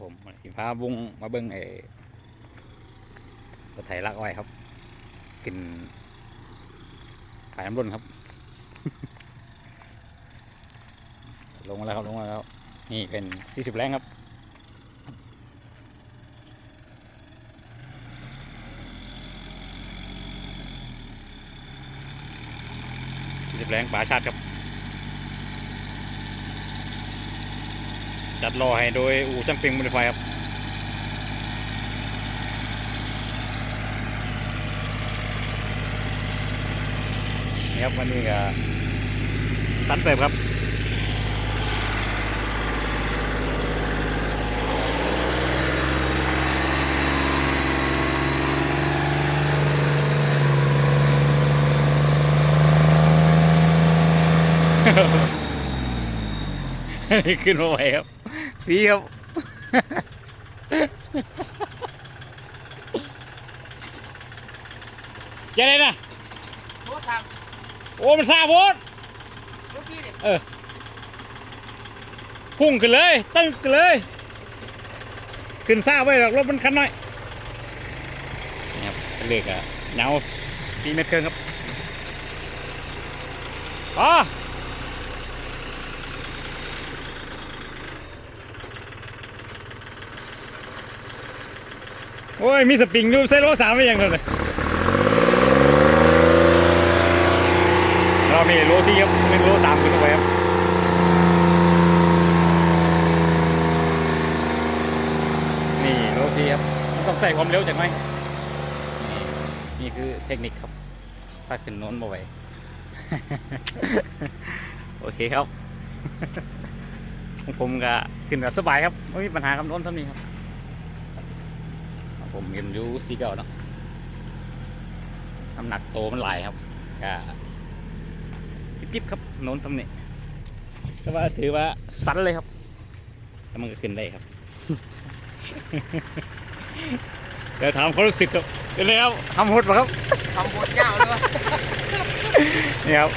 ผมสิพาบุ้งมาเบิ้งไอ้รถไถลักอ้อยครับกินขายน้ำร้นครับ ลงมาแล้วครับลงมาแล้วนี่เป็น40แรงครับ40แรงป่าชาติครับ จัดรอให้โดยอู่ช่างปิงมอดิไฟครับนี่ครับวันนี้ก็สันเปิบครับนี่ขึ้นมาไหวครับ ฟรีครับ เจะได้นะโทษครับโอ้ มันซาโพดรถซี่ดิพุ่งขึ้นเลยตึ้งขึ้นเลย ขึ้นซาไว้หรอกรถมันคันน้อยนี่ครับเลือกอะเงาสี่เมตรครึ่งครับอ๋อ โอ้ย มีสปริงดูเซโลสามไปยังเลยเรามีโลสี่ครับหนึ่งโลสามขึ้นไปครับนี่โรซีครับต้องใส่ความเร็วจากไหมนี่นี่คือเทคนิคครับถ้าขึ้นโน้นบ่ไหวโอเคครับ ผมก็ขึ้นแบบสบายครับไม่มีปัญหากับโน้นเท่านี้ครับ ผมเห็นอยู่สีเก่าเนาะน้ำหนักโตมันหลายครับก็จิ๊บๆครับโน้นทำนี่ก็ว่าถือว่าสันเลยครับแล้วมันก็ขึ้นได้ครับเดี๋ยวถามความรู้สึกครับเป็นไงครับทำหดปะครับทำบทยาวเลยวะนี่ครับ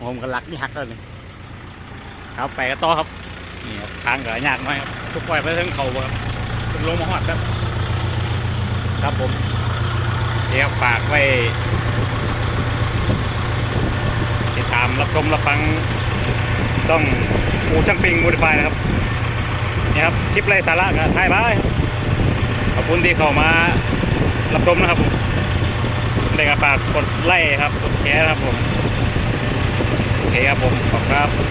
ผมก็รักนี่หักแล้วนี่ครับไปกันต่อครับนี่ครับทางก็ยากหน่อยครับ ทุกปล่อยไปถึงเขาครับถึงลงมาหอดครับ ครับผมนี่ครับฝากไว้ติดตามรับชมรับฟังต้องหมูช่างปิงมูดิฟายนะครับนี่ครับคลิปไรสาระกับถ่ายขอบคุณที่เข้ามารับชมนะครับผมได้ก็ฝากกดไลค์ครับกดแชร์นะครับผมโอเคครับผมขอบคุณครับ